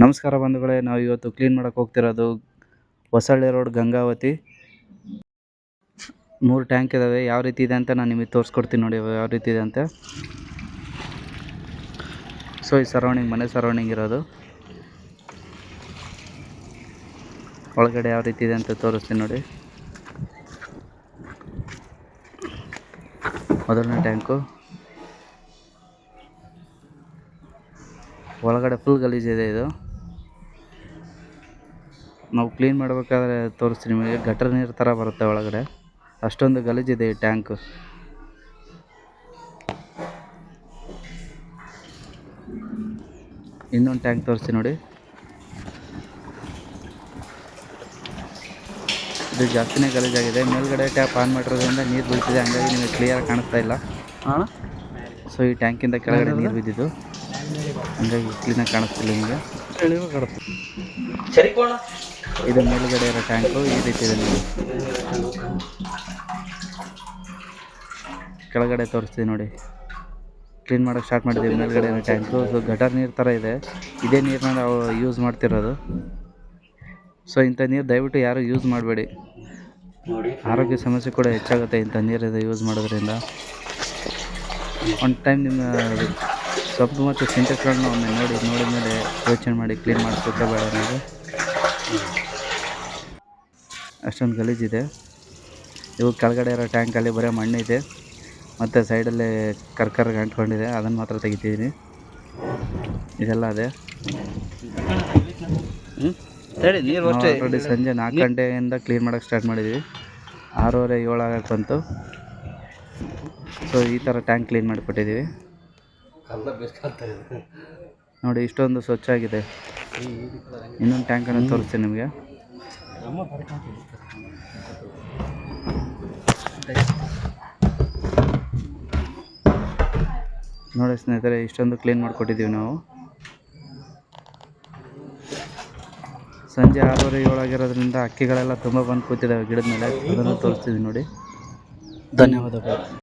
ನಮಸ್ಕಾರ ಬಂಧುಗಳೇ, ನಾವು ಇವತ್ತು ಕ್ಲೀನ್ ಮಾಡಕ್ಕೆ ಹೋಗ್ತಿರೋದು ಹೊಸಳ್ಳಿ ರೋಡ್ ಗಂಗಾವತಿ. ಮೂರು ಟ್ಯಾಂಕ್ ಇದ್ದಾವೆ ಯಾವ ರೀತಿ ಇದೆ ಅಂತ ನಾನು ನಿಮಗೆ ತೋರಿಸ್ಕೊಡ್ತೀನಿ ನೋಡಿ, ಯಾವ ರೀತಿ ಇದೆ ಅಂತ. ಸೊ ಈ ಸರೌಂಡಿಂಗ್ ಮನೆ ಸರೌಂಡಿಂಗ್ ಇರೋದು. ಒಳಗಡೆ ಯಾವ ರೀತಿ ಇದೆ ಅಂತ ತೋರಿಸ್ತೀನಿ ನೋಡಿ. ಮೊದಲನೇ ಟ್ಯಾಂಕು ಒಳಗಡೆ ಫುಲ್ ಗಲೀಜಿದೆ ಇದು ನಾವು ಕ್ಲೀನ್ ಮಾಡಬೇಕಾದ್ರೆ ತೋರಿಸ್ತೀನಿ ನಿಮಗೆ. ಗಟರ್ ನೀರು ಥರ ಬರುತ್ತೆ ಒಳಗಡೆ. ಅಷ್ಟೊಂದು ಗಲೀಜಿದೆ ಈ ಟ್ಯಾಂಕು ಇನ್ನೊಂದು ಟ್ಯಾಂಕ್ ತೋರಿಸ್ತೀನಿ ನೋಡಿ. ಇದು ಜಾಸ್ತಿನೇ ಗಲೀಜಾಗಿದೆ ಮೇಲ್ಗಡೆ ಟ್ಯಾಪ್ ಆನ್ ಮಾಡಿರೋದ್ರಿಂದ ನೀರು ಬೀಳ್ತಿದೆ. ಹಂಗಾಗಿ ನಿಮಗೆ ಕ್ಲಿಯರ್ ಕಾಣಿಸ್ತಾ ಇಲ್ಲ. ಸೊ ಈ ಟ್ಯಾಂಕಿಂದ ಕೆಳಗಡೆ ನೀರು ಬಿದ್ದಿದ್ದು. ಹಂಗಾಗಿ ಕ್ಲೀನಾಗಿ ಕಾಣಿಸ್ತಿಲ್ಲ ನಿಮಗೆ? ಇದು ಮೇಲುಗಡೆ ಇರೋ ಟ್ಯಾಂಕು ಈ ರೀತಿ ಇದೆ ನೋಡಿ ಕೆಳಗಡೆ ತೋರಿಸ್ತೀವಿ ನೋಡಿ. ಕ್ಲೀನ್ ಮಾಡೋಕ್ಕೆ ಸ್ಟಾರ್ಟ್ ಮಾಡಿದ್ದೀವಿ ಮೇಲ್ಗಡೆ ಇರೋ ಟ್ಯಾಂಕು. ಸೊ ಗಟರ್ ನೀರು ಥರ ಇದೆ. ಇದೇ ನೀರನ್ನ ನಾವು ಯೂಸ್ ಮಾಡ್ತಿರೋದು. ಸೊ ಇಂಥ ನೀರು ದಯವಿಟ್ಟು ಯಾರು ಯೂಸ್ ಮಾಡಬೇಡಿ. ನೋಡಿ. ಆರೋಗ್ಯ ಸಮಸ್ಯೆ ಕೂಡ ಹೆಚ್ಚಾಗುತ್ತೆ ಇಂಥ ನೀರಿದೆ ಯೂಸ್ ಮಾಡೋದ್ರಿಂದ. ಒನ್ ಟೈಮ್ ನಿಮ್ಮ ಸೊಪ್ಪು ಮತ್ತು ಸಿಂಟೆಕ್ಸ್ಗಳನ್ನ ಒಮ್ಮೆ ನೋಡಿ ನೋಡಿದ ಮೇಲೆ ಯೋಚನೆ ಮಾಡಿ ಕ್ಲೀನ್ ಮಾಡಿಸ್ಬೇಕಾ ಬೇಡ ನೀವು ಅಷ್ಟೊಂದು ಗಲೀಜಿದೆ ಇವು ಕೆಳಗಡೆ ಇರೋ ಟ್ಯಾಂಕಲ್ಲಿ ಬರೀ ಮಣ್ಣಿದೆ ಮತ್ತು ಸೈಡಲ್ಲಿ ಕರ್ಕರ್ಗೆ ಅಂಟ್ಕೊಂಡಿದೆ. ಅದನ್ನು ಮಾತ್ರ ತೆಗಿತಿದ್ದೀನಿ ಇದೆಲ್ಲ ಅದೇ. ಆಲ್ರೆಡಿ ಸಂಜೆ ನಾಲ್ಕು ಗಂಟೆಯಿಂದ ಕ್ಲೀನ್ ಮಾಡೋಕ್ಕೆ ಸ್ಟಾರ್ಟ್ ಮಾಡಿದ್ವಿ. ಆರೂವರೆ ಏಳು ಆಗಕ್ಕೆ ಬಂತು. ಸೊ ಈ ಥರ ಟ್ಯಾಂಕ್ ಕ್ಲೀನ್ ಮಾಡಿಕೊಟ್ಟಿದ್ದೀವಿ ನೋಡಿ ಇಷ್ಟೊಂದು ಸ್ವಚ್ಛ ಆಗಿದೆ ಇನ್ನೊಂದು ಟ್ಯಾಂಕನ್ನು ತೋರಿಸ್ತೀನಿ ನಿಮಗೆ. ನೋಡಿ ಸ್ನೇಹಿತರೆ ಇಷ್ಟೊಂದು ಕ್ಲೀನ್ ಮಾಡಿಕೊಟ್ಟಿದ್ದೀವಿ ನಾವು. ಸಂಜೆ ಆರೂವರೆ ಏಳಾಗಿರೋದ್ರಿಂದ ಅಕ್ಕಿಗಳೆಲ್ಲ ತುಂಬ ಬಂದು ಕೂತಿದ್ದಾವೆ ಗಿಡದ ಮೇಲೆ. ಅದನ್ನು ತೋರಿಸ್ತೀವಿ ನೋಡಿ. ಧನ್ಯವಾದಗಳು.